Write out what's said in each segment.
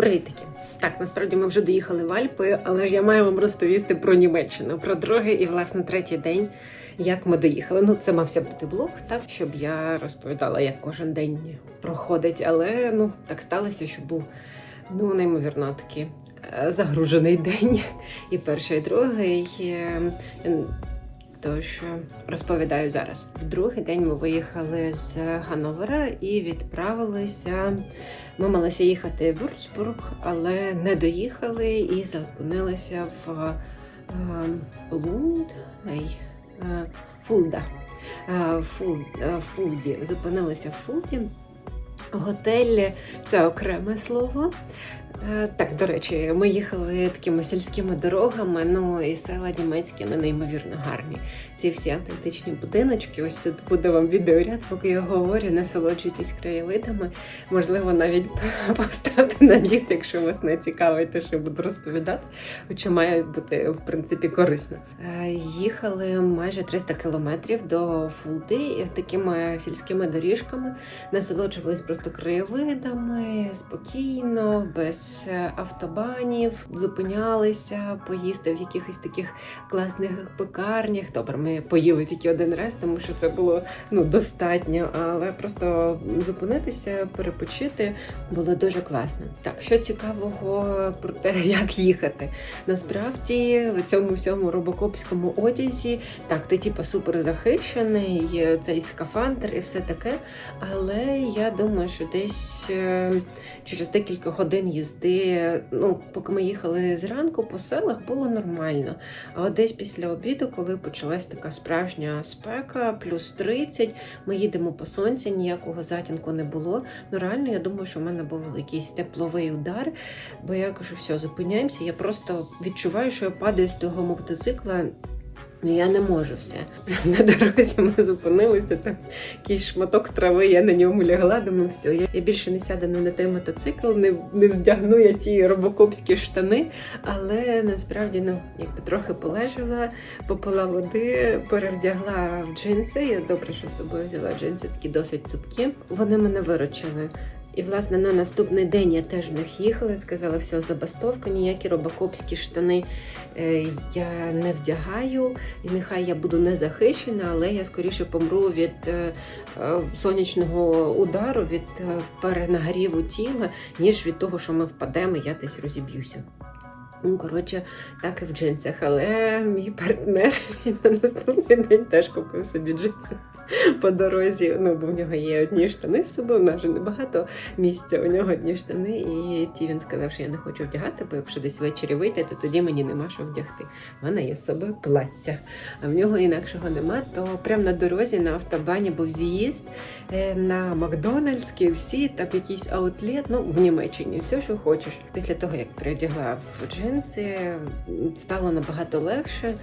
Привітики! Так, насправді ми вже доїхали в Альпи, але ж я маю вам розповісти про Німеччину, про другий і власне третій день, як ми доїхали. Ну, це мався бути блог, так щоб я розповідала, як кожен день проходить. Але ну так сталося, що був ну неймовірно такий е, загружений день. І перший, і другий. Тож розповідаю зараз. В другий день ми виїхали з Гановера і відправилися. Ми малися їхати в Вюрцбург, але не доїхали і зупинилися в е, Лунд, е, Фулда. Фул, е, Фулді. Зупинилися в Фулді. Готель це окреме слово. Е, Так, до речі, ми їхали такими сільськими дорогами. Ну і села німецькі не неймовірно гарні. Ці всі автентичні будиночки. Ось тут буде вам відеоряд, поки я говорю, насолоджуйтесь краєвидами. Можливо, навіть поставте на м'ют, якщо вас не цікавить те, що я буду розповідати. Хоча має бути в принципі корисно. Е, Їхали майже 300 кілометрів до Фулди такими сільськими доріжками насолоджувались просто краєвидами спокійно, без е, автобанів, зупинялися поїсти в якихось таких класних пекарнях. Добре, ми поїли тільки один раз, тому що це було ну достатньо, але просто зупинитися, перепочити було дуже класно. Так, що цікавого про те, як їхати. Насправді в цьому всьому робокопському одязі так, ти типа супер захищений, цей скафандр і все таке. Але я думаю, що десь е, через декілька годин їзди, ну поки ми їхали зранку по селах, було нормально. А от десь після обіду, коли почалась така справжня спека, плюс 30, ми їдемо по сонці, ніякого затінку не було. Ну реально, я думаю, що в мене був якийсь тепловий удар, бо я кажу, все, зупиняємося. Я просто відчуваю, що я падаю з того мотоцикла. Ну, я не можу все. Прямо на дорозі ми зупинилися, там якийсь шматок трави, я на ньому лягла, думаю, все, я, я більше не сяду не на той мотоцикл, не, не вдягну я ті робокопські штани. Але насправді ну, якби трохи полежала, попила води, перевдягла в джинси. Я добре, що з собою взяла джинси, такі досить цупкі. Вони мене виручили. І, власне, на наступний день я теж в них їхала, сказала, все, забастовка, ніякі робокопські штани е, я не вдягаю, і нехай я буду не захищена, але я скоріше помру від е, е, сонячного удару, від перенагріву тіла, ніж від того, що ми впадемо, я десь розіб'юся. Ну, коротше, так і в джинсах. Але мій партнер на наступний день теж купив собі джинси по дорозі. Ну, бо в нього є одні штани з собою, у нас же небагато місця, у нього одні штани, і ті він сказав, що я не хочу вдягати, бо якщо десь ввечері вийти, то тоді мені нема що вдягти. У мене є з собою плаття, а в нього інакшого нема. То прямо на дорозі на автобані був з'їзд е, на Макдональдс, всі там якийсь аутлет, ну в Німеччині, все, що хочеш. Після того, як передягла в джинси, стало набагато легше.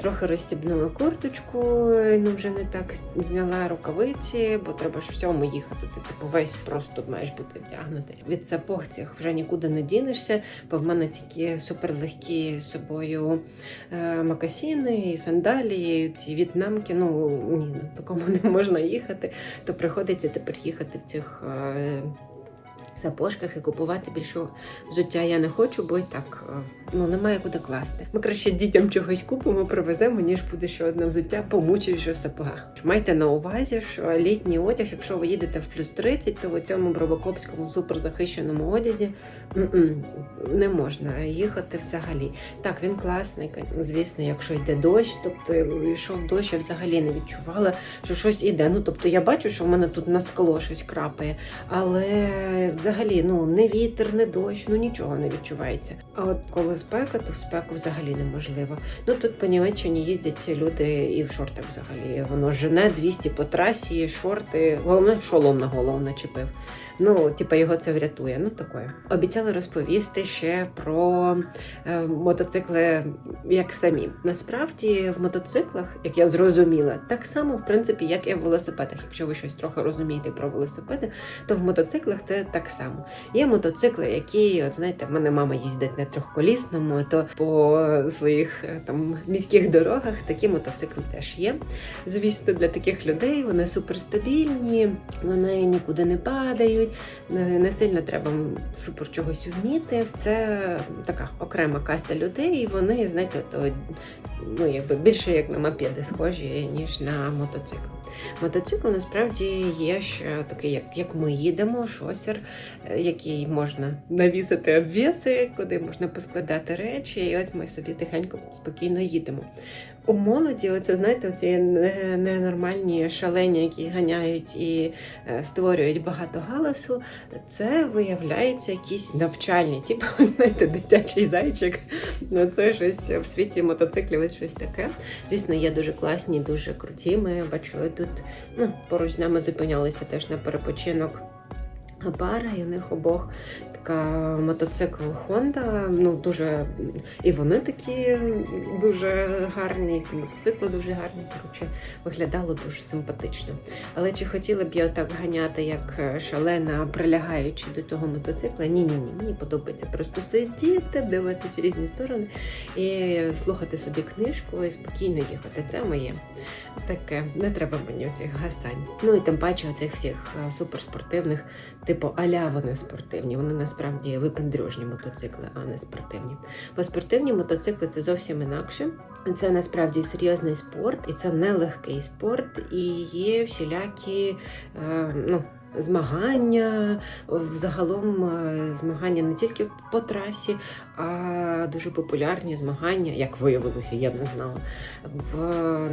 Трохи розстібнула курточку, ну вже не так зняла рукавиці, бо треба ж всьому їхати. Ти типу весь просто маєш бути вдягнутий. Від сапог цих вже нікуди не дінешся, бо в мене тільки суперлегкі з собою е, макасіни, і сандалії, ці в'єтнамки. Ну ні, на такому не можна їхати. То приходиться тепер їхати в цих. Сапожках і купувати більше взуття я не хочу, бо і так е, ну немає куди класти. Ми краще дітям чогось купимо, привеземо, ніж буде ще одне взуття, помучивши в сапогах. Майте на увазі, що літній одяг, якщо ви їдете в плюс 30, то в цьому бробокопському суперзахищеному одязі не можна їхати взагалі. Так, він класний, звісно, якщо йде дощ, тобто йшов дощ, я взагалі не відчувала, що щось іде. Ну тобто я бачу, що в мене тут на скло щось крапає, але взагалі ну не вітер, не дощ, ну нічого не відчувається. А от коли спека, то в спеку взагалі неможливо. Ну тут по Німеччині їздять люди і в шортах взагалі. Воно жене 200 по трасі, шорти, головне шолом на голову начепив. Ну, типа його це врятує. Ну таке. Обіцяли розповісти ще про е, мотоцикли як самі. Насправді в мотоциклах, як я зрозуміла, так само в принципі, як і в велосипедах. Якщо ви щось трохи розумієте про велосипеди, то в мотоциклах це так само. Є мотоцикли, які, от знаєте, в мене мама їздить на трьохколісному, то по своїх е, там міських дорогах такі мотоцикли теж є. Звісно, для таких людей вони суперстабільні, вони нікуди не падають. Не, не сильно треба супер чогось вміти. Це така окрема каста людей, і вони, знаєте, то ну, якби більше як на мопеди схожі, ніж на мотоцикл. Мотоцикл насправді є ще такий, як, як ми їдемо, шосер, е, який можна навісити обвіси, куди можна поскладати речі. І ось ми собі тихенько спокійно їдемо. У молоді, оце знаєте, оці ненормальні шалені, які ганяють і е, створюють багато галасу. Це виявляється якісь навчальні, типу, знаєте, дитячий зайчик. Ну це щось в світі мотоциклів, щось таке. Звісно, є дуже класні, дуже круті. Ми бачили тут, ну, поруч з нами зупинялися теж на перепочинок. Пара, і у них обох така мотоцикл Honda. Ну дуже і вони такі дуже гарні, і ці мотоцикли дуже гарні. Коротше, виглядало дуже симпатично. Але чи хотіла б я отак ганяти, як е, шалена, прилягаючи до того мотоцикла? Ні, ні, ні. Мені подобається просто сидіти, дивитися в різні сторони і слухати собі книжку і спокійно їхати. Це моє таке. Не треба мені оцих гасань. Ну і тим паче оцих всіх е, суперспортивних, типу аля вони спортивні. Вони насправді випендрюжні мотоцикли, а не спортивні. Бо спортивні мотоцикли це зовсім інакше. Це насправді серйозний спорт, і це нелегкий спорт, і є всілякі е, ну, змагання, взагалом е, змагання не тільки по трасі, а дуже популярні змагання, як виявилося, я б не знала. В,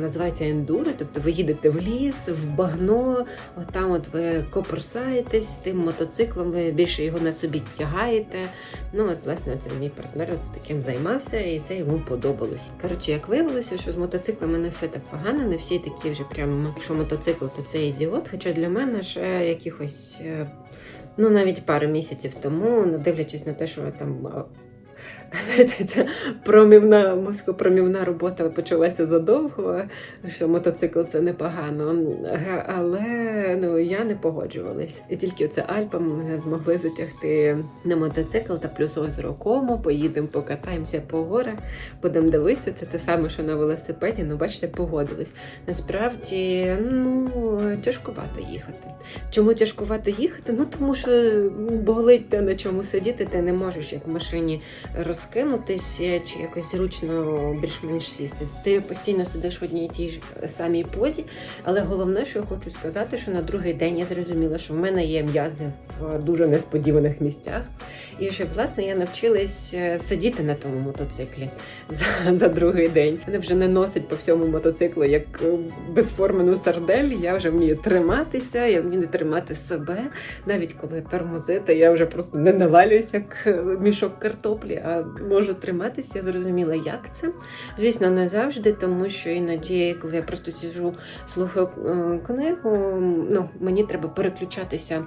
називається ендуро, тобто ви їдете в ліс, в багно, там от ви копорсаєтесь тим мотоциклом, ви більше його на собі тягаєте. Ну, от, власне, це мій партнер от таким займався, і це йому подобалось. Коротше, як виявилося, що з мотоциклами не все так погано, не всі такі вже прямо, якщо мотоцикл, то це ідіот. Хоча для мене ще якихось, е, ну навіть пару місяців тому, не дивлячись на те, що там. Ця промівна мозкопромівна робота почалася задовго, що мотоцикл це непогано. Але ну я не погоджувалась. І тільки це Альпам мене змогли затягти на мотоцикл та плюс озеро Комо. Поїдемо, покатаємося по горах, будемо дивитися. Це те саме, що на велосипеді. Ну, бачите, погодились. Насправді, ну тяжкувато їхати. Чому тяжкувато їхати? Ну тому що болить те, на чому сидіти, ти не можеш як в машині розкинутися чи якось зручно більш-менш сісти. Ти постійно сидиш в одній тій ж самій позі. Але головне, що я хочу сказати, що на другий день я зрозуміла, що в мене є м'язи в дуже несподіваних місцях. І що, власне, я навчилась е, сидіти на тому мотоциклі за, за другий день. Мене вже не носить по всьому мотоциклу як е, безформену сардель. Я вже вмію триматися, я вмію тримати себе. Навіть коли тормозити, я вже просто не навалююся як е, мішок картоплі, можу триматися. Я зрозуміла, як це. Звісно, не завжди, тому що іноді, коли я просто сижу, слухаю е, книгу, ну мені треба переключатися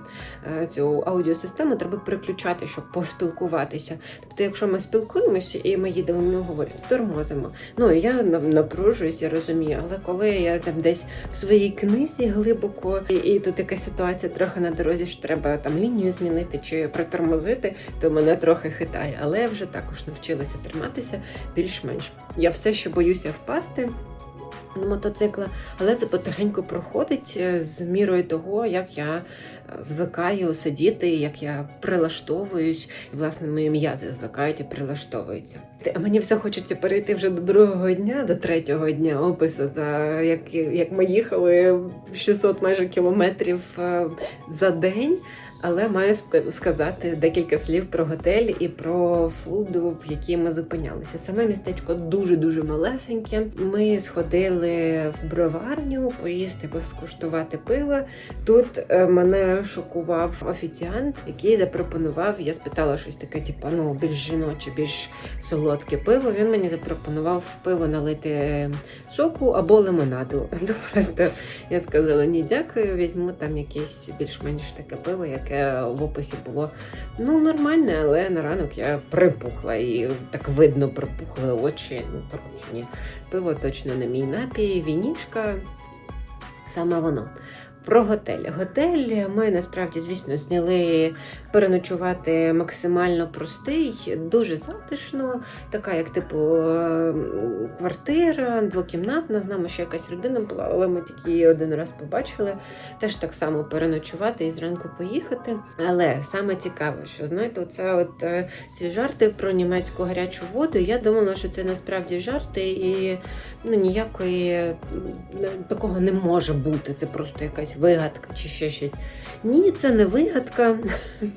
е, цю аудіосистему, треба переключати, щоб поспілкуватися. Тобто, якщо ми спілкуємося і ми їдемо, ми говоримо, тормозимо. Ну я на- напружуюсь, я розумію. Але коли я там десь в своїй книзі глибоко, і, і тут якась ситуація трохи на дорозі, що треба там лінію змінити чи притормозити, то мене трохи хитає. Але я вже також навчилася триматися більш-менш. Я все ще боюся впасти. З мотоцикла, але це потихеньку проходить е, з мірою того, як я звикаю сидіти, як я прилаштовуюсь, і власне мої м'язи звикають і прилаштовуються. А мені все хочеться перейти вже до другого дня, до третього дня опису, за як, як ми їхали 600 майже кілометрів е, за день. Але маю сказати декілька слів про готель і про фулду, в якій ми зупинялися. Саме містечко дуже дуже малесеньке. Ми сходили в броварню, поїсти, скуштувати пиво. Тут е, мене шокував офіціант, який запропонував. Я спитала щось таке, типу, ну більш жіноче, більш солодке пиво. Він мені запропонував пиво налити соку або лимонаду. Ну просто я сказала ні, дякую. Візьму там якесь більш-менш таке пиво, яке в описі було ну нормальне, але на ранок я припухла і так видно припухли очі. Ну коротше, ні, пиво точно не мій напій, вінішка. Саме воно. Про готель. Готель ми насправді, звісно, зняли переночувати максимально простий, дуже затишно, така як типу е, квартира, двокімнатна. Знаємо, що якась родина була, але ми тільки її один раз побачили. Теж так само переночувати і зранку поїхати. Але саме цікаве, що знаєте, оце от е, ці жарти про німецьку гарячу воду. Я думала, що це насправді жарти, і ну ніякої такого не може бути. Це просто якась вигадка чи ще щось. Ні, це не вигадка,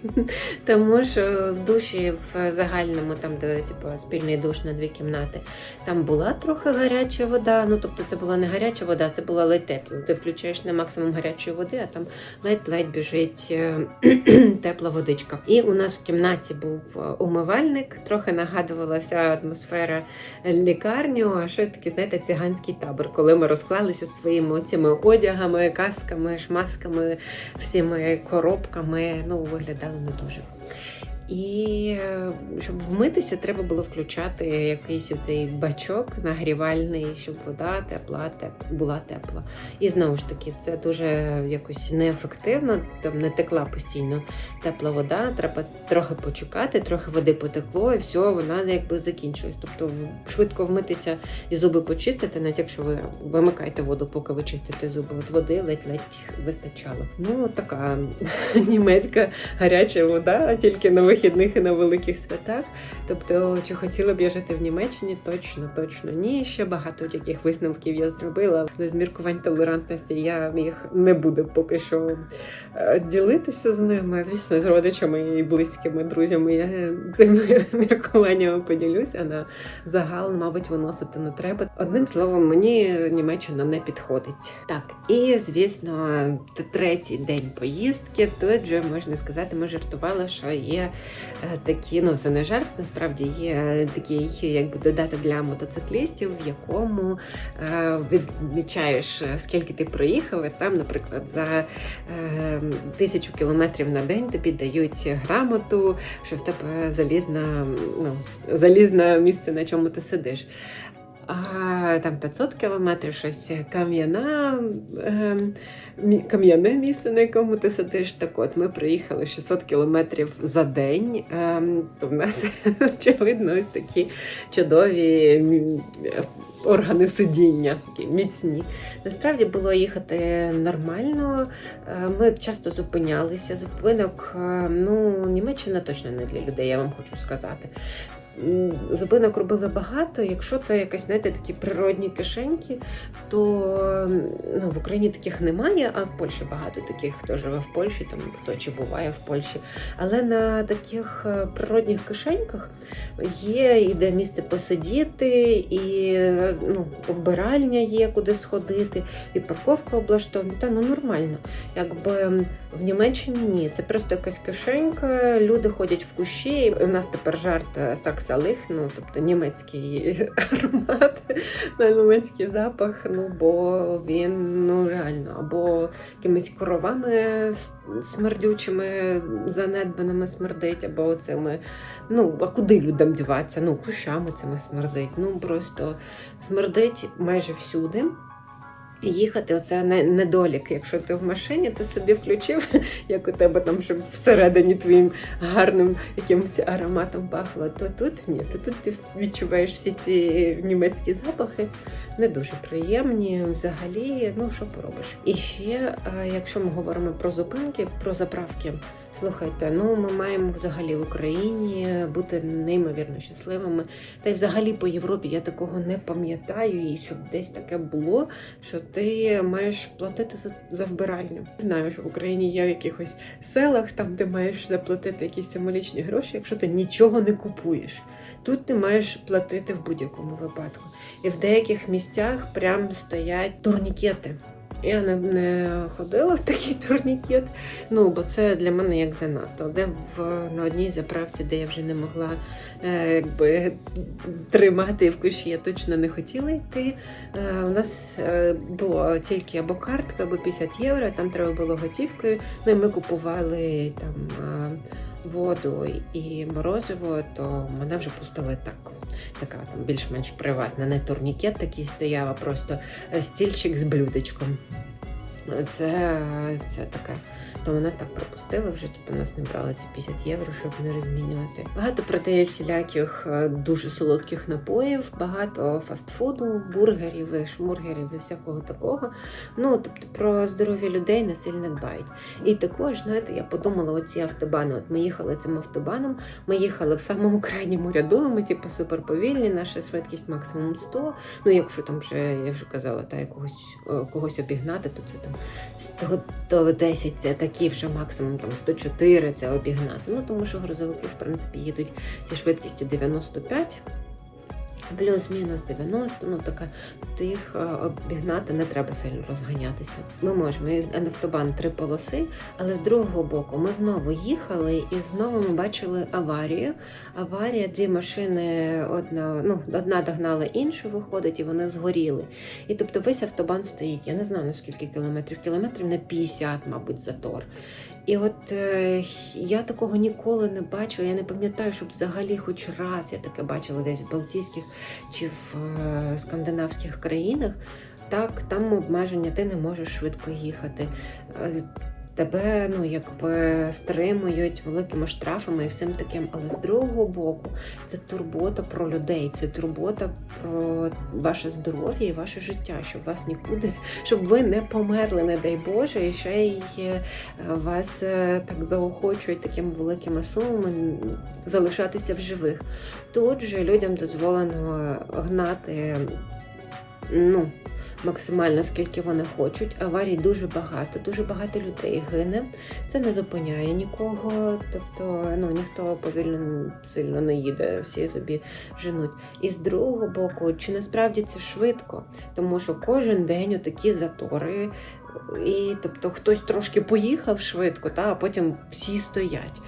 тому що в душі в загальному, там, де типу, спільний душ на дві кімнати, там була трохи гаряча вода. Ну тобто це була не гаряча вода, це була ледь тепла. Ти включаєш на максимум гарячої води, а там ледь-ледь біжить е, тепла водичка. І у нас в кімнаті був е, умивальник, трохи нагадувала вся атмосфера лікарню, а що таке, знаєте, циганський табор, коли ми розклалися своїми цими одягами, касками, шмасками, всіми коробками. Ну, виглядали не дуже. І щоб вмитися, треба було включати якийсь оцей бачок нагрівальний, щоб вода тепла, теп, була тепла. І знову ж таки, це дуже якось неефективно, там не текла постійно тепла вода. Треба трохи почекати, трохи води потекло, і все, вона якби закінчилась. Тобто швидко вмитися і зуби почистити, навіть якщо ви вимикаєте воду, поки ви чистите зуби, от води ледь-ледь вистачало. Ну, така німецька гаряча вода, тільки на вихідних і на великих святах. Тобто, чи хотіла б я жити в Німеччині? Точно, точно ні. Ще багато яких висновків я зробила. З міркувань толерантності я їх не буду поки що е, ділитися з ними. Звісно, з родичами і близькими друзями я цими міркуваннями поділюся. На загал, мабуть, виносити не треба. Одним словом, мені Німеччина не підходить. Так, і звісно, третій день поїздки. Тут вже можна сказати, ми жартували, що є е, такі, ну це не жарт, насправді є такий, якби додаток для мотоциклістів, в якому е, відмічаєш, е, скільки ти проїхав. І там, наприклад, за е, тисячу кілометрів на день тобі дають грамоту, що в тебе залізна, ну, залізне місце, на чому ти сидиш. А там 500 кілометрів щось кам'яна. Е, Кам'яне місце, на якому ти сидиш. Так от ми приїхали 600 кілометрів за день. Ем, то в нас очевидно ось такі чудові органи сидіння, такі міцні. Насправді було їхати нормально. Е, Ми часто зупинялися. Зупинок, е, ну, Німеччина точно не для людей, я вам хочу сказати. Зупинок робили багато. Якщо це якась, знаєте, такі природні кишеньки, то ну, в Україні таких немає, а в Польщі багато таких, хто живе в Польщі, там хто чи буває в Польщі. Але на таких е, природних кишеньках є і де місце посидіти, і ну, вбиральня є, куди сходити, і парковка облаштована. Та ну нормально. Якби в Німеччині ні, це просто якась кишенька, люди ходять в кущі. У нас тепер жарт е, саксалих, ну тобто німецький аромат, на німецький запах. Ну бо він ну реально або якимись коровами смердючими, занедбаними смердить, або цими. Ну а куди людям діватися? Ну кущами цими смердить. Ну просто смердить майже всюди. Їхати оце не- недолік. Якщо ти в машині, ти собі включив, як у тебе там, щоб всередині твоїм гарним якимось ароматом пахло, то тут ні, то тут ти відчуваєш всі ці німецькі запахи, не дуже приємні. Взагалі, ну що поробиш? І ще, якщо ми говоримо про зупинки, про заправки. Слухайте, ну ми маємо взагалі в Україні бути неймовірно щасливими. Та й взагалі по Європі я такого не пам'ятаю, і щоб десь таке було, що ти маєш платити за, за вбиральню. Знаю, що в Україні є в якихось селах, там ти маєш заплатити якісь символічні гроші, якщо ти нічого не купуєш. Тут ти маєш платити в будь-якому випадку. І в деяких місцях прям стоять турнікети. Я не, не ходила в такий турнікет, ну бо це для мене як занадто. Де в на одній заправці, де я вже не могла е, якби тримати в кущі, я точно не хотіла йти. Е, у нас е, було тільки або картка, або 50 євро, там треба було готівкою. Ну і ми купували там. Е, Воду і морозиво, то мене вже пустили так. Така там більш-менш приватна, не турнікет такий стояв, а просто е, стільчик з блюдечком. Це, це така То вона так пропустила вже, типу нас не брала ці 50 євро, щоб не розмінювати. Багато продає всіляких е, дуже солодких напоїв, багато фастфуду, бургерів, і шмургерів і всякого такого. Ну тобто про здоров'я людей не сильно дбають. І також, знаєте, я подумала, оці автобани. От ми їхали цим автобаном, ми їхали в самому крайньому ряду, ми типу супер повільні, наша швидкість максимум 100. Ну, якщо там вже, я вже казала, та якогось е, когось обігнати, то це там 110, це такі вже максимум там 104 це обігнати. Ну тому що грузовики, в принципі, їдуть зі швидкістю 95. Плюс-мінус 90, ну така тих е, обігнати не треба сильно розганятися. Ми можемо і автобан три полоси, але з другого боку ми знову їхали і знову ми бачили аварію. Аварія, дві машини, одна, ну, одна догнала іншу, виходить, і вони згоріли. І тобто весь автобан стоїть. Я не знаю на скільки кілометрів, кілометрів на 50, мабуть, затор. І от е, я такого ніколи не бачила. Я не пам'ятаю, щоб взагалі хоч раз я таке бачила десь в Балтійських чи в е, скандинавських країнах. Так, там обмеження, ти не можеш швидко їхати. Тебе ну якби стримують великими штрафами і всім таким. Але з другого боку, це турбота про людей, це турбота про ваше здоров'я і ваше життя, щоб вас нікуди, щоб ви не померли, не дай Боже, і ще й е, вас е, так заохочують такими великими сумами залишатися в живих. Тут же людям дозволено гнати ну, максимально скільки вони хочуть. Аварій дуже багато, дуже багато людей гине. Це не зупиняє нікого, тобто ну, ніхто повільно сильно не їде, всі собі женуть. І з другого боку, чи насправді це швидко, тому що кожен день отакі затори. І тобто хтось трошки поїхав швидко, та, а потім всі стоять.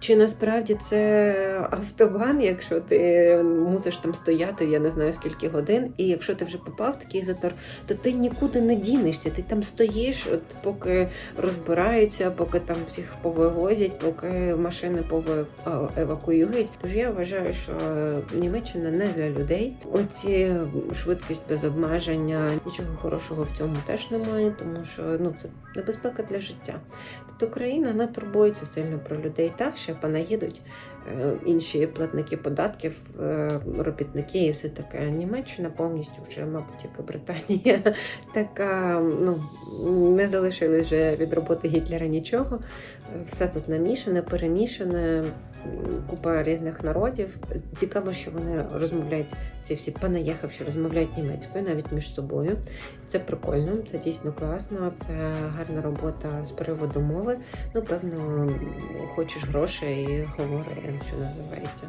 Чи насправді це автобан, якщо ти мусиш там стояти, я не знаю скільки годин, і якщо ти вже попав в такий затор, то ти нікуди не дінешся. Ти там стоїш, от поки розбираються, поки там всіх повивозять, поки машини евакуюють. Тож я вважаю, що Німеччина не для людей. Оці швидкість без обмеження, нічого хорошого в цьому теж немає, тому що ну це небезпека для життя. Тобто країна не турбується сильно про людей. Так, ще понаїдуть е, інші платники податків, е, робітники і все таке. Німеччина повністю вже, мабуть, як і Британія, така ну не залишили вже від роботи Гітлера нічого. Все тут намішане, перемішане, купа різних народів. Цікаво, що вони розмовляють, ці всі понаїхавши, розмовляють німецькою навіть між собою. Це прикольно, це дійсно класно, це гарна робота з приводу мови. Ну, певно, хочеш грошей і говори, що називається.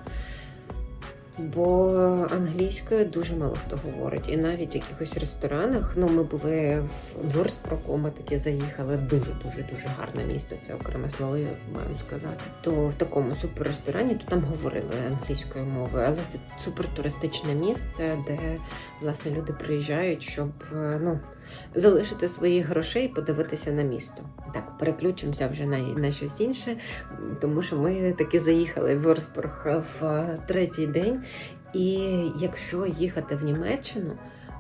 Бо англійською дуже мало хто говорить. І навіть в якихось ресторанах, ну ми були в Ворспроку, ми таки заїхали. Дуже-дуже дуже гарне місто. Це окреме слово, я маю сказати. То в такому суперресторані то там говорили англійською мовою, але це супертуристичне місце, де власне люди приїжджають, щоб ну. Залишити свої грошей і подивитися на місто. Так, переключимося вже на на щось інше, тому що ми таки заїхали в Орсбург в третій день. І якщо їхати в Німеччину,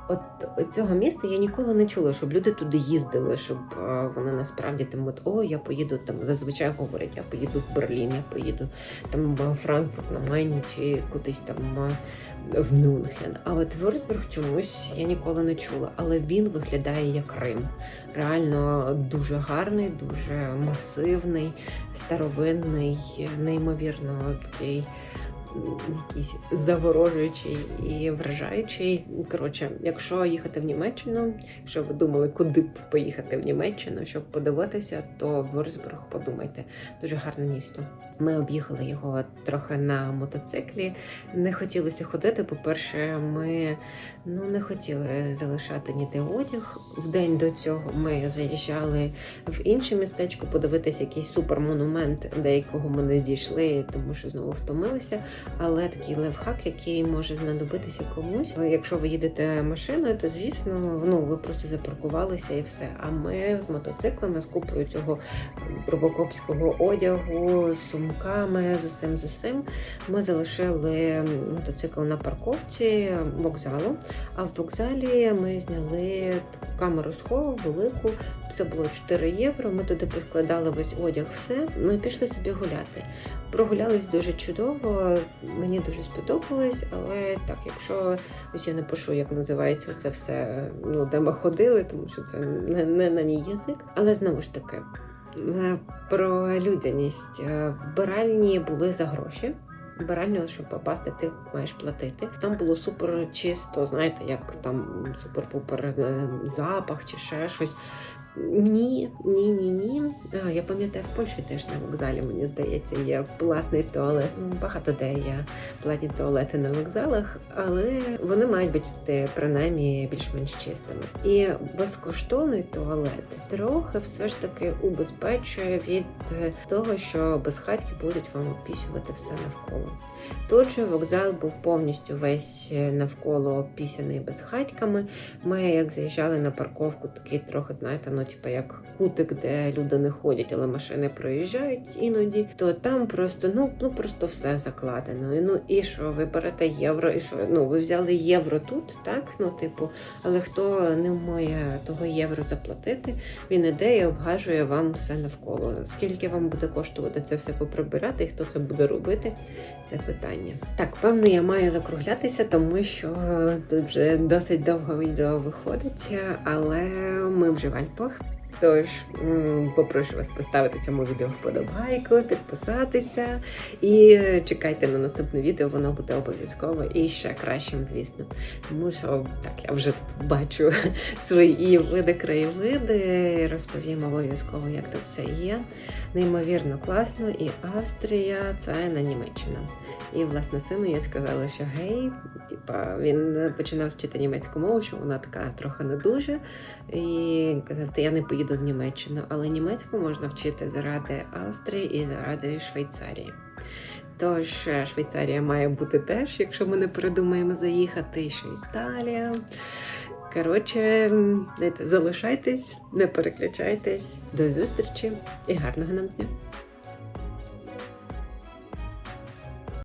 от цього міста я ніколи не чула, щоб люди туди їздили, щоб вони насправді там от о, я поїду там зазвичай говорять, я поїду в Берлін, я поїду там в Франкфурт на Майні чи кудись там в Мюнхен. А от Ворсбург чомусь я ніколи не чула, але він виглядає як Рим. Реально дуже гарний, дуже масивний, старовинний, неймовірно такий якийсь заворожуючий і вражаючий. Коротше, якщо їхати в Німеччину, якщо ви думали, куди б поїхати в Німеччину, щоб подивитися, то Ворсбург подумайте. Дуже гарне місто. Ми об'їхали його трохи на мотоциклі. Не хотілося ходити. По-перше, ми ну не хотіли залишати ніде одяг. В день до цього ми заїжджали в інше містечко, подивитися якийсь супермонумент, до якого ми не дійшли, тому що знову втомилися. Але такий левхак, який може знадобитися комусь. Якщо ви їдете машиною, то звісно, ну ви просто запаркувалися і все. А ми з мотоциклами з купою цього робокопського одягу, сумок, сумками, з усім з усім. Ми залишили мотоцикл на парковці вокзалу. А в вокзалі ми зняли камеру схову велику. Це було 4 євро. Ми туди поскладали весь одяг, все. Ну і пішли собі гуляти. Прогулялись дуже чудово, мені дуже сподобалось, але так, якщо ось я не пишу, як називається це все, ну де ми ходили, тому що це не, не на мій язик. Але знову ж таки, про людяність. Е, Вбиральні були за гроші. Вбиральню, щоб попасти, ти маєш платити. Там було супер чисто, знаєте, як там супер-пупер е, запах чи ще щось. Ні, ні, ні, ні. А, Я пам'ятаю, в Польщі теж на вокзалі, мені здається, є платний туалет. Багато де є платні туалети на вокзалах, але вони мають бути принаймні більш-менш чистими. І безкоштовний туалет трохи все ж таки убезпечує від е, того, що безхатьки будуть вам опісювати все навколо. Тут же вокзал був повністю весь е, навколо опісяний безхатьками. Ми як заїжджали на парковку, такий трохи, знаєте, ну типу як кутик, де люди не ходять, але машини проїжджають іноді, то там просто ну, ну просто все закладено. Ну і що, ви берете євро, і що ну ви взяли євро тут, так? Ну, типу, але хто не вміє того євро заплатити, він іде і обгажує вам все навколо. Скільки вам буде коштувати це все поприбирати, і хто це буде робити? Це питання. Так, певно, я маю закруглятися, тому що тут вже досить довго відео виходить, але ми вже в Альпах. Тож попрошу вас поставити цьому відео вподобайку, підписатися і чекайте на наступне відео, воно буде обов'язково і ще кращим, звісно. Тому що так я вже тут бачу свої види краєвиди. Розповім обов'язково, як тут все є. Неймовірно класно, і Австрія це не Німеччина. І власне сину я сказала, що гей, типа він починав вчити німецьку мову, що вона така трохи не дуже. І казав, та я не поїду в Німеччину, але німецьку можна вчити заради Австрії і заради Швейцарії. Тож е, Швейцарія має бути теж, якщо ми не передумаємо заїхати, ще Італія. Коротше, залишайтесь, не переключайтесь. До зустрічі і гарного нам дня!